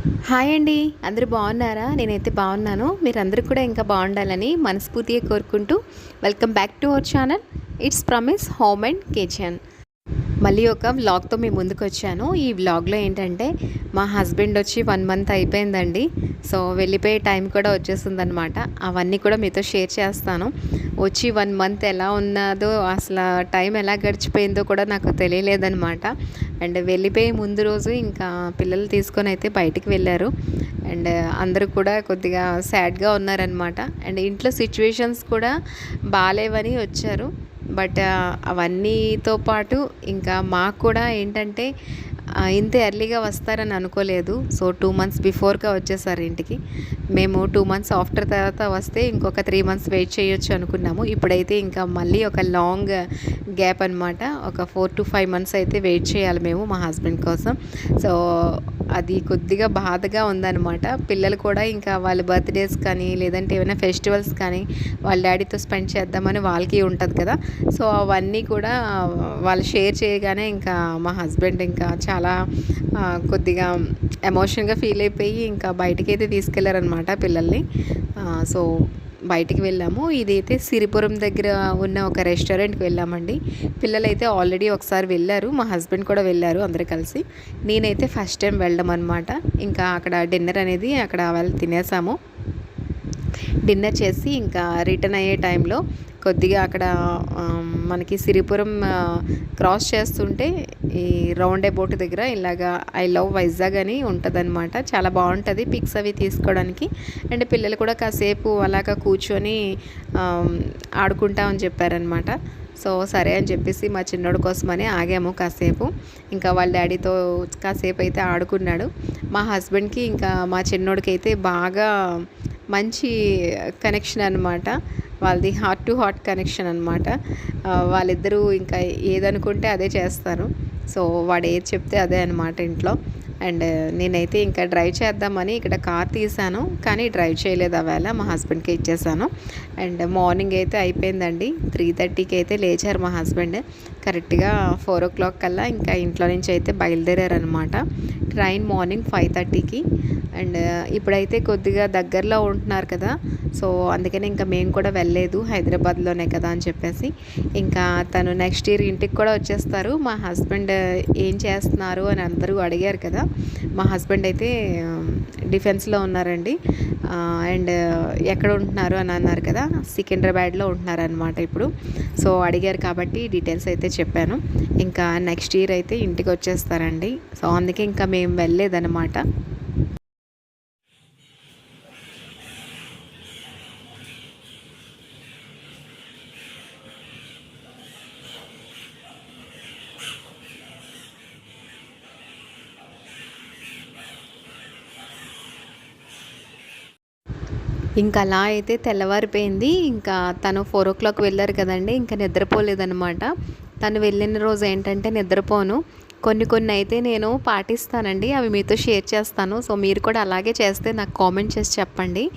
Hi అండి. అందరూ బాగున్నారా? నేనైతే బాగున్నాను. మీరందరూ కూడా ఇంకా బాగుండాలని మనస్ఫూర్తిగా కోరుకుంటూ welcome back to our channel. It's promise home and kitchen. మళ్ళీ ఒక వ్లాగ్తో మీ ముందుకు వచ్చాను ఈ వ్లాగ్లో ఏంటంటే మా హస్బెండ్ వచ్చి వన్ మంత్ అయిపోయిందండి. సో వెళ్ళిపోయే టైం కూడా వచ్చేసిందనమాట అవన్నీ కూడా మీతో షేర్ చేస్తాను. వచ్చి వన్ మంత్ ఎలా ఉన్నదో అసలు టైం ఎలా గడిచిపోయిందో కూడా నాకు తెలియలేదనమాట అండ్ వెళ్ళిపోయే ముందు రోజు ఇంకా పిల్లలు తీసుకొని అయితే బయటికి వెళ్ళారు. అండ్ అందరూ కూడా కొద్దిగా సాడ్గా ఉన్నారనమాట అండ్ ఇంట్లో సిచ్యువేషన్స్ కూడా బాగాలేవని వచ్చారు. బట్ అవన్నీతో పాటు ఇంకా మాకు కూడా ఏంటంటే ఇంత ఎర్లీగా వస్తారని అనుకోలేదు. సో టూ మంత్స్ బిఫోర్గా వచ్చేసారు ఇంటికి. మేము టూ మంత్స్ ఆఫ్టర్ తర్వాత వస్తే ఇంకొక త్రీ మంత్స్ వెయిట్ చేయొచ్చు అనుకున్నాము. ఇప్పుడైతే ఇంకా మళ్ళీ ఒక లాంగ్ గ్యాప్ అనమాట ఒక ఫోర్ టు ఫైవ్ మంత్స్ అయితే వెయిట్ చేయాలి మేము మా హస్బెండ్ కోసం. సో అది కొద్దిగా బాధగా ఉందన్నమాట. పిల్లలు కూడా ఇంకా వాళ్ళ బర్త్డేస్ కానీ లేదంటే ఏమైనా ఫెస్టివల్స్ కానీ వాళ్ళ డాడీతో స్పెండ్ చేద్దామని వాళ్ళకి ఉంటుంది కదా. సో అవన్నీ కూడా వాళ్ళు షేర్ చేయగానే ఇంకా మా హస్బెండ్ ఇంకా చాలా కొద్దిగా ఎమోషన్గా ఫీల్ అయిపోయి ఇంకా బయటకైతే అయితే తీసుకెళ్ళారనమాట పిల్లల్ని సో బయటికి వెళ్ళాము. ఇదైతే సిరిపురం దగ్గర ఉన్న ఒక రెస్టారెంట్కి వెళ్ళామండి. పిల్లలైతే ఆల్రెడీ ఒకసారి వెళ్ళారు. మా హస్బెండ్ కూడా వెళ్ళారు అందరు కలిసి. నేనైతే ఫస్ట్ టైం వెళ్ళడం అనమాట ఇంకా అక్కడ డిన్నర్ అనేది అక్కడ వాళ్ళు తినేసాము. డిన్నర్ చేసి ఇంకా రిటర్న్ అయ్యే టైంలో కొద్దిగా అక్కడ మనకి సిరిపురం క్రాస్ చేస్తుంటే ఈ రౌండ్ బోట్ దగ్గర ఇలాగా ఐ లవ్ వైజాగ్ అని ఉంటుందన్నమాట. చాలా బాగుంటుంది పిక్స్ అవి తీసుకోవడానికి. అండ్ పిల్లలు కూడా కాసేపు అలాగా కూర్చొని ఆడుకుంటామని చెప్పారనమాట సో సరే అని చెప్పేసి మా చిన్నోడు కోసమని ఆగాము కాసేపు. ఇంకా వాళ్ళ డాడీతో కాసేపు అయితే ఆడుకున్నాడు. మా హస్బెండ్కి ఇంకా మా చిన్నోడికి అయితే బాగా మంచి కనెక్షన్ అనమాట వాళ్ళది హార్ట్ టు హార్ట్ కనెక్షన్ అనమాట వాళ్ళిద్దరూ ఇంకా ఏదనుకుంటే అదే చేస్తారు. సో వాడు ఏది చెప్తే అదే అనమాట ఇంట్లో. అండ్ నేనైతే ఇంకా డ్రైవ్ చేద్దామని ఇక్కడ కార్ తీసాను కానీ డ్రైవ్ చేయలేదు అవేళ మా హస్బెండ్కి ఇచ్చేసాను. అండ్ మార్నింగ్ అయితే అయిపోయిందండి. త్రీ థర్టీకి అయితే లేచారు మా హస్బెండ్ కరెక్ట్గా ఫోర్ ఓ క్లాక్ కల్లా ఇంకా ఇంట్లో నుంచి అయితే బయలుదేరారనమాట ట్రైన్ మార్నింగ్ ఫైవ్ థర్టీకి అండ్ ఇప్పుడైతే కొద్దిగా దగ్గరలో ఉంటున్నారు కదా. సో అందుకని ఇంకా మేము కూడా వెళ్ళలేదు హైదరాబాద్లోనే కదా అని చెప్పేసి. ఇంకా తను నెక్స్ట్ ఇయర్ ఇంటికి కూడా వచ్చేస్తారు. మా హస్బెండ్ ఏం చేస్తున్నారు అని అందరూ అడిగారు కదా. మా హస్బెండ్ అయితే డిఫెన్స్లో ఉన్నారండి. అండ్ ఎక్కడ ఉంటున్నారు అని అన్నారు కదా. సికింద్రాబాద్లో ఉంటున్నారు అనమాట ఇప్పుడు. సో అడిగారు కాబట్టి డీటెయిల్స్ అయితే చెప్పాను. ఇంకా నెక్స్ట్ ఇయర్ అయితే ఇంటికి వచ్చేస్తారండి. సో అందుకే ఇంకా మేము వెళ్ళలేదన్నమాట. ఇంకా అలా అయితే తెల్లవారిపోయింది. ఇంకా తను ఫోర్ ఓ క్లాక్ వెళ్ళారు కదండి ఇంకా నిద్రపోలేదనమాట తను వెళ్ళిన రోజు ఏంటంటే నిద్రపోను. కొన్ని కొన్ని అయితే నేను పాటిస్తానండి అవి మీతో షేర్ చేస్తాను. సో మీరు కూడా అలాగే చేస్తే నాకు కామెంట్ చేసి చెప్పండి.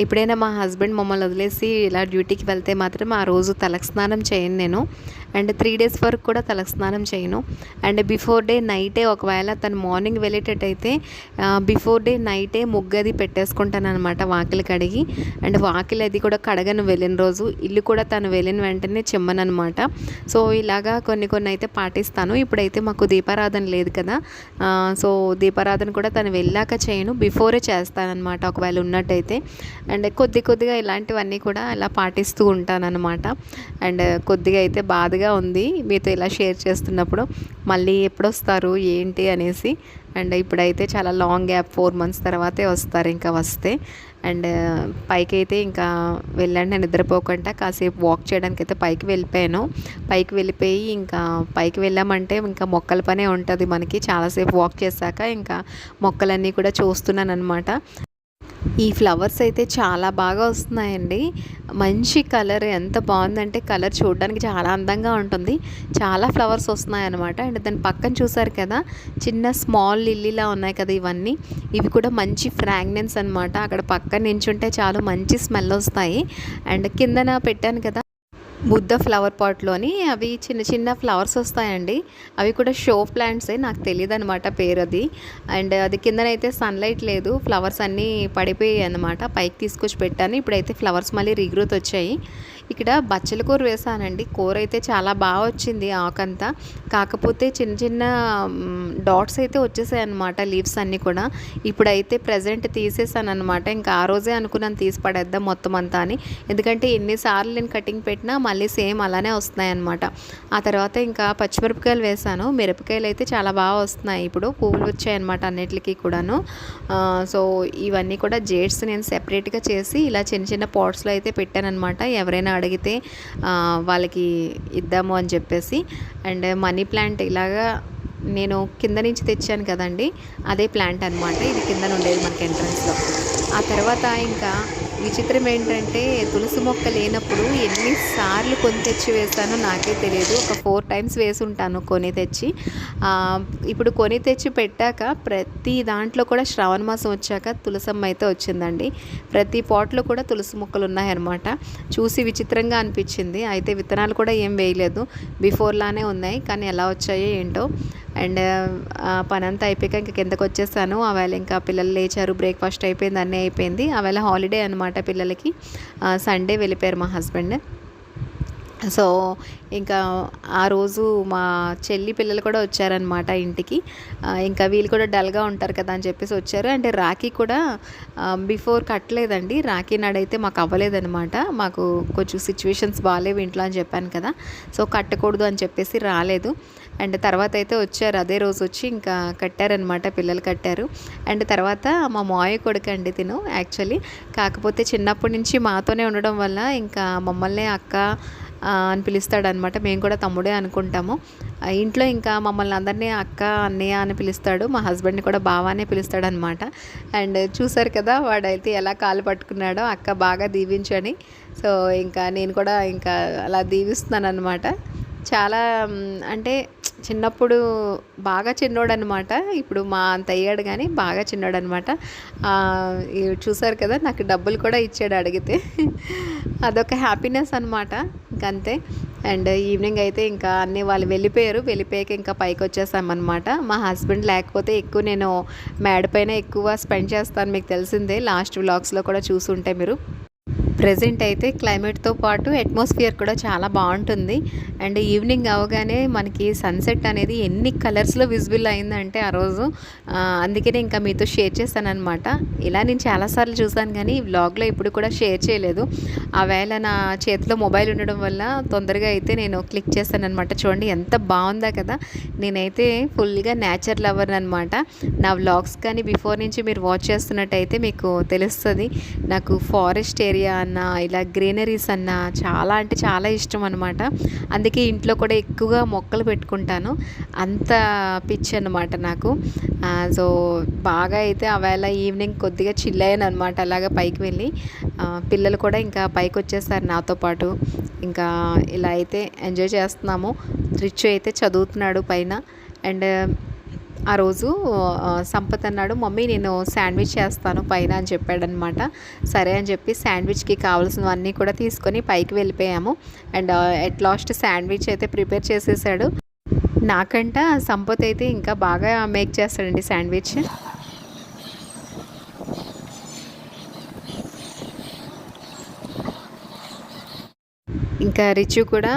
ఎప్పుడైనా మా హస్బెండ్ మమ్మల్ని వదిలేసి ఇలా డ్యూటీకి వెళ్తే మాత్రం ఆ రోజు తలకు స్నానం చేయను నేను. అండ్ త్రీ డేస్ వరకు కూడా తలకు స్నానం చేయను. అండ్ బిఫోర్ డే నైటే ఒకవేళ తను మార్నింగ్ వెళ్ళేటట్టయితే బిఫోర్ డే నైటే ముగ్గది పెట్టేసుకుంటాను అనమాట వాకిలి కడిగి. అండ్ వాకిలి అది కూడా కడగను వెళ్ళిన రోజు. ఇల్లు కూడా తను వెళ్ళిన వెంటనే చిమ్మనమాట సో ఇలాగా కొన్ని కొన్ని అయితే పాటిస్తాను. ఇప్పుడైతే మాకు దీపారాధన లేదు కదా. సో దీపారాధన కూడా తను వెళ్ళాక చేయను. బిఫోరే చేస్తానన్నమాట ఒకవేళ ఉన్నట్టయితే. అండ్ కొద్ది కొద్దిగా ఇలాంటివన్నీ కూడా ఇలా పాటిస్తూ ఉంటానన్నమాట. అండ్ కొద్దిగా అయితే బాధగా ఉంది మీతో ఇలా షేర్ చేస్తున్నప్పుడు. మళ్ళీ ఎప్పుడొస్తారు ఏంటి అనేసి. అండ్ ఇప్పుడైతే చాలా లాంగ్ గ్యాప్ ఫోర్ మంత్స్ తర్వాతే వస్తారు ఇంకా వస్తే. అండ్ పైకి అయితే ఇంకా వెళ్ళండి నిద్రపోకుండా కాసేపు వాక్ చేయడానికి అయితే పైకి వెళ్ళిపోయాను. పైకి వెళ్ళిపోయి ఇంకా పైకి వెళ్ళామంటే ఇంకా మొక్కల పనే ఉంటుంది మనకి. చాలాసేపు వాక్ చేశాక ఇంకా మొక్కలన్నీ కూడా చూస్తున్నాను అనమాట ఈ ఫ్లవర్స్ అయితే చాలా బాగా వస్తున్నాయండి. మంచి కలర్ ఎంత బాగుందంటే కలర్ చూడడానికి చాలా అందంగా ఉంటుంది. చాలా ఫ్లవర్స్ వస్తున్నాయన్నమాట. అండ్ దాని పక్కన చూసారు కదా చిన్న స్మాల్ లిల్లీలా ఉన్నాయి కదా ఇవన్నీ. ఇవి కూడా మంచి ఫ్రాగ్నెన్స్ అనమాట అక్కడ పక్కన నించుంటే చాలు మంచి స్మెల్ వస్తాయి. అండ్ కిందన పెట్టాను కదా బుద్ధ ఫ్లవర్ పాట్లోని అవి చిన్న చిన్న ఫ్లవర్స్ వస్తాయండి. అవి కూడా షో ప్లాంట్సే నాకు తెలియదు అనమాట పేరు అది అండ్ అది కిందనైతే సన్లైట్ లేదు. ఫ్లవర్స్ అన్నీ పడిపోయాయి అనమాట పైకి తీసుకొచ్చి పెట్టాను. ఇప్పుడైతే ఫ్లవర్స్ మళ్ళీ రీగ్రోత్ వచ్చాయి. ఇక్కడ బచ్చల కూర వేసానండి. కూర అయితే చాలా బాగా వచ్చింది ఆకంతా. కాకపోతే చిన్న చిన్న డాట్స్ అయితే వచ్చేసాయి అనమాట లీవ్స్ అన్నీ కూడా. ఇప్పుడైతే ప్రజెంట్ తీసేసాను అనమాట ఇంకా ఆ రోజే అనుకున్నాను తీసి పడేద్దాం మొత్తం అంతా అని. ఎందుకంటే ఎన్నిసార్లు నేను కటింగ్ పెట్టినా మళ్ళీ సేమ్ అలానే వస్తున్నాయి అనమాట ఆ తర్వాత ఇంకా పచ్చిమిరపకాయలు వేసాను. మిరపకాయలు అయితే చాలా బాగా వస్తున్నాయి. ఇప్పుడు పువ్వులు వచ్చాయి అనమాట అన్నిటికీ కూడాను. సో ఇవన్నీ కూడా జేడ్స్ నేను సెపరేట్గా చేసి ఇలా చిన్న చిన్న పాట్స్లో అయితే పెట్టాను అనమాట ఎవరైనా అడిగితే వాళ్ళకి ఇద్దాము అని చెప్పేసి. అండ్ మనీ ప్లాంట్ ఇలాగా నేను కింద నుంచి తెచ్చాను కదండి అదే ప్లాంట్ అనమాట ఇది కింద ఉండేది మనకి ఎంట్రన్స్లో. ఆ తర్వాత ఇంకా విచిత్రం ఏంటంటే తులసి మొక్క లేనప్పుడు ఎన్నిసార్లు కొని తెచ్చి వేస్తానో నాకే తెలియదు. ఒక ఫోర్ టైమ్స్ వేసి ఉంటాను కొని తెచ్చి. ఇప్పుడు కొని తెచ్చి పెట్టాక ప్రతి దాంట్లో కూడా శ్రావణ మాసం వచ్చాక తులసమ్మ అయితే వచ్చిందండి. ప్రతి పాట్లో కూడా తులసి మొక్కలు ఉన్నాయన్నమాట. చూసి విచిత్రంగా అనిపించింది. అయితే విత్తనాలు కూడా ఏం వేయలేదు. బిఫోర్లానే ఉన్నాయి. కానీ ఎలా వచ్చాయో ఏంటో. అండ్ పని అంతా అయిపోయాక ఇంకా కిందకు వచ్చేసాను ఆవేళ ఇంకా పిల్లలు లేచారు. బ్రేక్ఫాస్ట్ అయిపోయింది. అన్నీ అయిపోయింది. ఆవేళ హాలిడే అనమాట పిల్లలకి సండే వెళ్ళిపోయారు మా హస్బెండ్ సో ఇంకా ఆ రోజు మా చెల్లి పిల్లలు కూడా వచ్చారనమాట ఇంటికి. ఇంకా వీళ్ళు కూడా డల్గా ఉంటారు కదా అని చెప్పేసి వచ్చారు. అంటే రాఖీ కూడా బిఫోర్ కట్టలేదండి. రాఖీ నాడైతే మాకు అవ్వలేదనమాట మాకు కొంచెం సిచ్యువేషన్స్ బాగాలేవు ఇంట్లో అని చెప్పాను కదా. సో కట్టకూడదు అని చెప్పేసి రాలేదు. అండ్ తర్వాత అయితే వచ్చారు. అదే రోజు వచ్చి ఇంకా కట్టారనమాట పిల్లలు కట్టారు. అండ్ తర్వాత మా మాయ కొడుకు అండి తిను యాక్చువల్లీ. కాకపోతే చిన్నప్పటి నుంచి మాతోనే ఉండడం వల్ల ఇంకా మమ్మల్ని అక్క అని పిలుస్తాడనమాట మేము కూడా తమ్ముడే అనుకుంటాము. ఇంట్లో ఇంకా మమ్మల్ని అందరినీ అక్క అన్నయ్య అని పిలుస్తాడు. మా హస్బెండ్ని కూడా బావానే పిలుస్తాడనమాట అండ్ చూసారు కదా వాడైతే ఎలా కాలు పట్టుకున్నాడో అక్క బాగా దీవించని. సో ఇంకా నేను కూడా ఇంకా అలా దీవిస్తున్నాను అనమాట చాలా అంటే చిన్నప్పుడు బాగా చిన్నోడనమాట ఇప్పుడు మా అంత అయ్యాడు కానీ బాగా చిన్నోడనమాట చూసారు కదా నాకు డబ్బులు కూడా ఇచ్చాడు అడిగితే. అదొక హ్యాపీనెస్ అనమాట ఇంకంతే. అండ్ ఈవినింగ్ అయితే ఇంకా అన్నీ వాళ్ళు వెళ్ళిపోయారు. వెళ్ళిపోయాక ఇంకా పైకి వచ్చేసామన్నమాట మా హస్బెండ్ లేకపోతే ఎక్కువ నేను మేడ పైన ఎక్కువ స్పెండ్ చేస్తాను మీకు తెలిసిందే. లాస్ట్ వ్లాగ్స్లో కూడా చూసుంటే మీరు. ప్రజెంట్ అయితే క్లైమేట్తో పాటు అట్మాస్ఫియర్ కూడా చాలా బాగుంటుంది. అండ్ ఈవినింగ్ అవగానే మనకి సన్సెట్ అనేది ఎన్ని కలర్స్లో విజిబుల్ అయిందంటే ఆ రోజు అందుకనే ఇంకా మీతో షేర్ చేశాను అనమాట ఇలా నేను చాలాసార్లు చూసాను కానీ ఈ వ్లాగ్లో ఇప్పుడు కూడా షేర్ చేయలేదు. ఆ వేళ నా చేతిలో మొబైల్ ఉండడం వల్ల తొందరగా అయితే నేను క్లిక్ చేశాను అనమాట చూడండి ఎంత బాగుందా కదా! నేనైతే ఫుల్గా నేచర్ లవర్ అనమాట నా వ్లాగ్స్ కానీ బిఫోర్ నుంచి మీరు వాచ్ చేస్తున్నట్టయితే మీకు తెలుస్తుంది. నాకు ఫారెస్ట్ ఏరియా అన్న ఇలా గ్రీనరీస్ అన్న చాలా అంటే చాలా ఇష్టం అనమాట అందుకే ఇంట్లో కూడా ఎక్కువగా మొక్కలు పెట్టుకుంటాను. అంత పిచ్చి అనమాట నాకు. సో బాగా అయితే ఆవేళ ఈవినింగ్ కొద్దిగా చిల్ అయ్యాను అనమాట అలాగా పైకి వెళ్ళి. పిల్లలు కూడా ఇంకా పైకి వచ్చేసారు నాతో పాటు. ఇంకా ఇలా అయితే ఎంజాయ్ చేస్తున్నాము. రిచ్ అయితే చదువుతున్నాడు పైన. అండ్ ఆ రోజు సంపత్ అన్నాడు మమ్మీ నేను శాండ్విచ్ చేస్తాను పైన అని చెప్పాడనమాట. సరే అని చెప్పి శాండ్విచ్కి కావాల్సినవన్నీ కూడా తీసుకొని పైకి వెళ్ళిపోయాము. అండ్ ఎట్ లాస్ట్ శాండ్విచ్ అయితే ప్రిపేర్ చేసేసాడు. నాకంట సంపత్ అయితే ఇంకా బాగా మేక్ చేస్తాడండి శాండ్విచ్. ఇంకా రిచు కూడా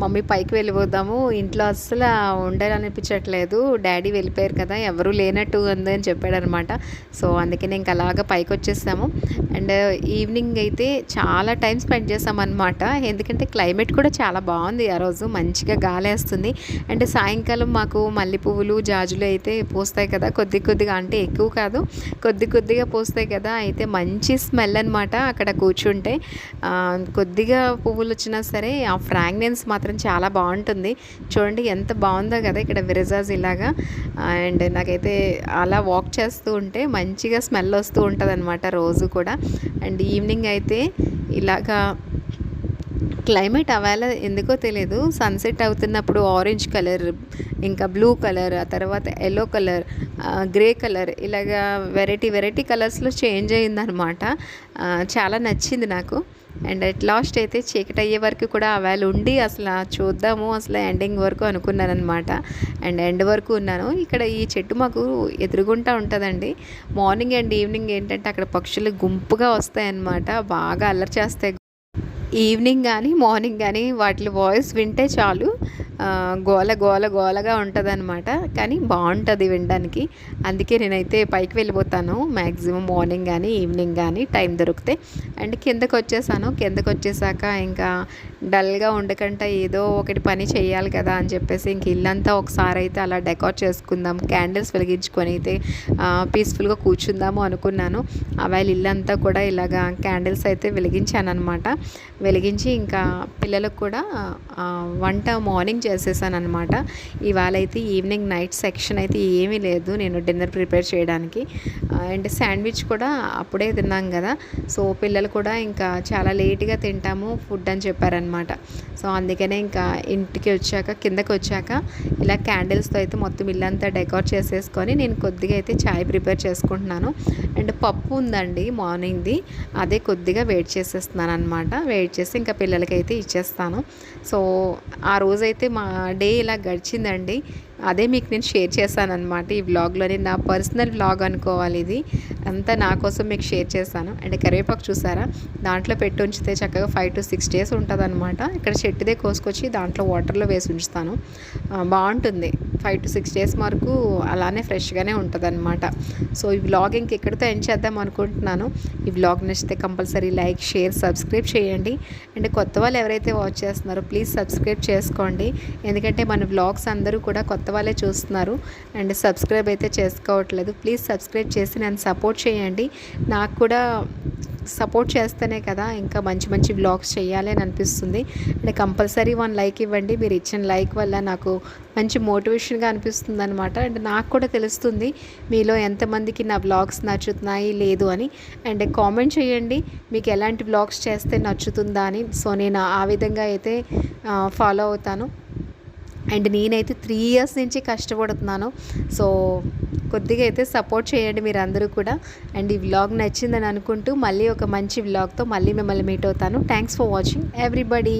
మమ్మీ పైకి వెళ్ళిపోదాము ఇంట్లో అస్సలు ఉండాలనిపించట్లేదు డాడీ వెళ్ళిపోయారు కదా ఎవరు లేనట్టు ఉంది అని చెప్పాడనమాట. సో అందుకని ఇంకా అలాగ పైకి వచ్చేసాము. అండ్ ఈవినింగ్ అయితే చాలా టైం స్పెండ్ చేసామన్నమాట ఎందుకంటే క్లైమేట్ కూడా చాలా బాగుంది ఆ రోజు మంచిగా గాలేస్తుంది. అండ్ సాయంకాలం మాకు మల్లె పువ్వులు జాజులు అయితే పూస్తాయి కదా కొద్ది కొద్దిగా అంటే ఎక్కువ కాదు కొద్ది కొద్దిగా పూస్తాయి కదా అయితే మంచి స్మెల్ అనమాట అక్కడ కూర్చుంటే. కొద్దిగా పువ్వులు వచ్చినా సరే ఆ ఫ్రాగ్నెన్స్ మాత్రం చాలా బాగుంటుంది. చూడండి ఎంత బాగుందో కదా ఇక్కడ విరజాజ్ ఇలాగా. అండ్ నాకైతే అలా వాక్ చేస్తూ ఉంటే మంచిగా స్మెల్ వస్తూ ఉంటుంది అనమాట రోజు కూడా. అండ్ ఈవినింగ్ అయితే ఇలాగా క్లైమేట్ అవేళ ఎందుకో తెలియదు సన్సెట్ అవుతున్నప్పుడు ఆరెంజ్ కలర్ ఇంకా బ్లూ కలర్ ఆ తర్వాత ఎల్లో కలర్ గ్రే కలర్ ఇలాగా వెరైటీ వెరైటీ కలర్స్లో చేంజ్ అయిందనమాట చాలా నచ్చింది నాకు. అండ్ అట్ లాస్ట్ అయితే చీకటి అయ్యే వరకు కూడా ఆవేళ ఉండి అసలు చూద్దాము అసలు ఎండింగ్ వరకు అనుకున్నాను అనమాట అండ్ ఎండ్ వరకు ఉన్నాను. ఇక్కడ ఈ చెట్టు మాకు ఎదురుగుంటా ఉంటుందండి. మార్నింగ్ అండ్ ఈవినింగ్ ఏంటంటే అక్కడ పక్షులు గుంపుగా వస్తాయన్నమాట. బాగా అల్లరి చేస్తాయి. ఈవినింగ్ కానీ మార్నింగ్ కానీ వాటి వాయిస్ వింటే చాలు. గోల గోల గోలగా ఉంటుందన్నమాట. కానీ బాగుంటుంది వినడానికి. అందుకే నేనైతే పైకి వెళ్ళిపోతాను. మ్యాక్సిమం మార్నింగ్ కానీ ఈవినింగ్ కానీ టైం దొరికితే. అండ్ కిందకు వచ్చేసాను. కిందకు వచ్చేసాక ఇంకా డల్గా ఉండకుండా ఏదో ఒకటి పని చేయాలి కదా అని చెప్పేసి ఇంక ఇల్లంతా ఒకసారి అయితే అలా డెకార్ చేసుకుందాం. క్యాండిల్స్ వెలిగించుకొని అయితే పీస్ఫుల్గా కూర్చుందాము అనుకున్నాను. అవాళ ఇల్లంతా కూడా ఇలాగా క్యాండిల్స్ అయితే వెలిగించాను అనమాట వెలిగించి ఇంకా పిల్లలకు కూడా వంట మార్నింగ్ చేసేసాను అనమాట ఇవాళ అయితే ఈవినింగ్ నైట్ సెక్షన్ అయితే ఏమీ లేదు నేను డిన్నర్ ప్రిపేర్ చేయడానికి. అండ్ శాండ్విచ్ కూడా అప్పుడే తిన్నాం కదా. సో పిల్లలు కూడా ఇంకా చాలా లేట్గా తింటాము ఫుడ్ అని చెప్పారనమాట సో అందుకనే ఇంకా ఇంటికి వచ్చాక కిందకి వచ్చాక ఇలా క్యాండిల్స్తో అయితే మొత్తం ఇల్లంతా డెకోర్ చేసేసుకొని నేను కొద్దిగా అయితే చాయ్ ప్రిపేర్ చేసుకుంటున్నాను. అండ్ పప్పు ఉందండి మార్నింగ్ది. అదే కొద్దిగా వెయిట్ చేసేస్తున్నాను అనమాట వెయిట్ చేసి ఇంకా పిల్లలకైతే ఇచ్చేస్తాను. సో ఆ రోజైతే మా డే ఇలా గడిచిందండి. అదే మీకు నేను షేర్ చేశాను అనమాట ఈ వ్లాగ్లోని. నా పర్సనల్ వ్లాగ్ అనుకోవాలి ఇది. అంతా నా కోసం మీకు షేర్ చేశాను. అండ్ కరివేపాకు చూసారా? దాంట్లో పెట్టి ఉంచితే చక్కగా ఫైవ్ టు సిక్స్ డేస్ ఉంటుంది అనమాట ఇక్కడ చెట్టుదే కోసుకొచ్చి దాంట్లో వాటర్లో వేసి ఉంచుతాను. బాగుంటుంది. ఫైవ్ టు సిక్స్ డేస్ వరకు అలానే ఫ్రెష్గానే ఉంటుంది అనమాట సో ఈ వ్లాగ్ ఇంక ఎక్కడితో ఎండ్ చేద్దాం అనుకుంటున్నాను. ఈ వ్లాగ్ నచ్చితే కంపల్సరీ లైక్ షేర్ సబ్స్క్రైబ్ చేయండి. అండ్ కొత్త వాళ్ళు ఎవరైతే వాచ్ చేస్తున్నారో ప్లీజ్ సబ్స్క్రైబ్ చేసుకోండి. ఎందుకంటే మన వ్లాగ్స్ అందరూ కూడా కొత్త వాళ్ళే చూస్తున్నారు. అండ్ సబ్స్క్రైబ్ అయితే చేసుకోవట్లేదు. ప్లీజ్ సబ్స్క్రైబ్ చేసి నన్ను సపోర్ట్ చేయండి. నాకు కూడా సపోర్ట్ చేస్తేనే కదా ఇంకా మంచి మంచి వ్లాగ్స్ చేయాలి అని అనిపిస్తుంది. అండ్ కంపల్సరీ వన్ లైక్ ఇవ్వండి. మీరు ఇచ్చిన లైక్ వల్ల నాకు మంచి మోటివేషన్గా అనిపిస్తుంది అనమాట అండ్ నాకు కూడా తెలుస్తుంది మీలో ఎంతమందికి నా వ్లాగ్స్ నచ్చుతున్నాయి లేదు అని. అండ్ కామెంట్ చేయండి. మీకు ఎలాంటి వ్లాగ్స్ చేస్తే నచ్చుతుందా అని. సో నేను ఆ విధంగా అయితే ఫాలో అవుతాను. అండ్ నేనైతే త్రీ ఇయర్స్ నుంచి కష్టపడుతున్నాను. సో కొద్దిగా అయితే సపోర్ట్ చేయండి మీరు అందరూ కూడా. అండ్ ఈ వ్లాగ్ నచ్చిందని అనుకుంటూ మళ్ళీ ఒక మంచి వ్లాగ్తో మళ్ళీ మిమ్మల్ని మీట్ అవుతాను. Thanks for watching everybody.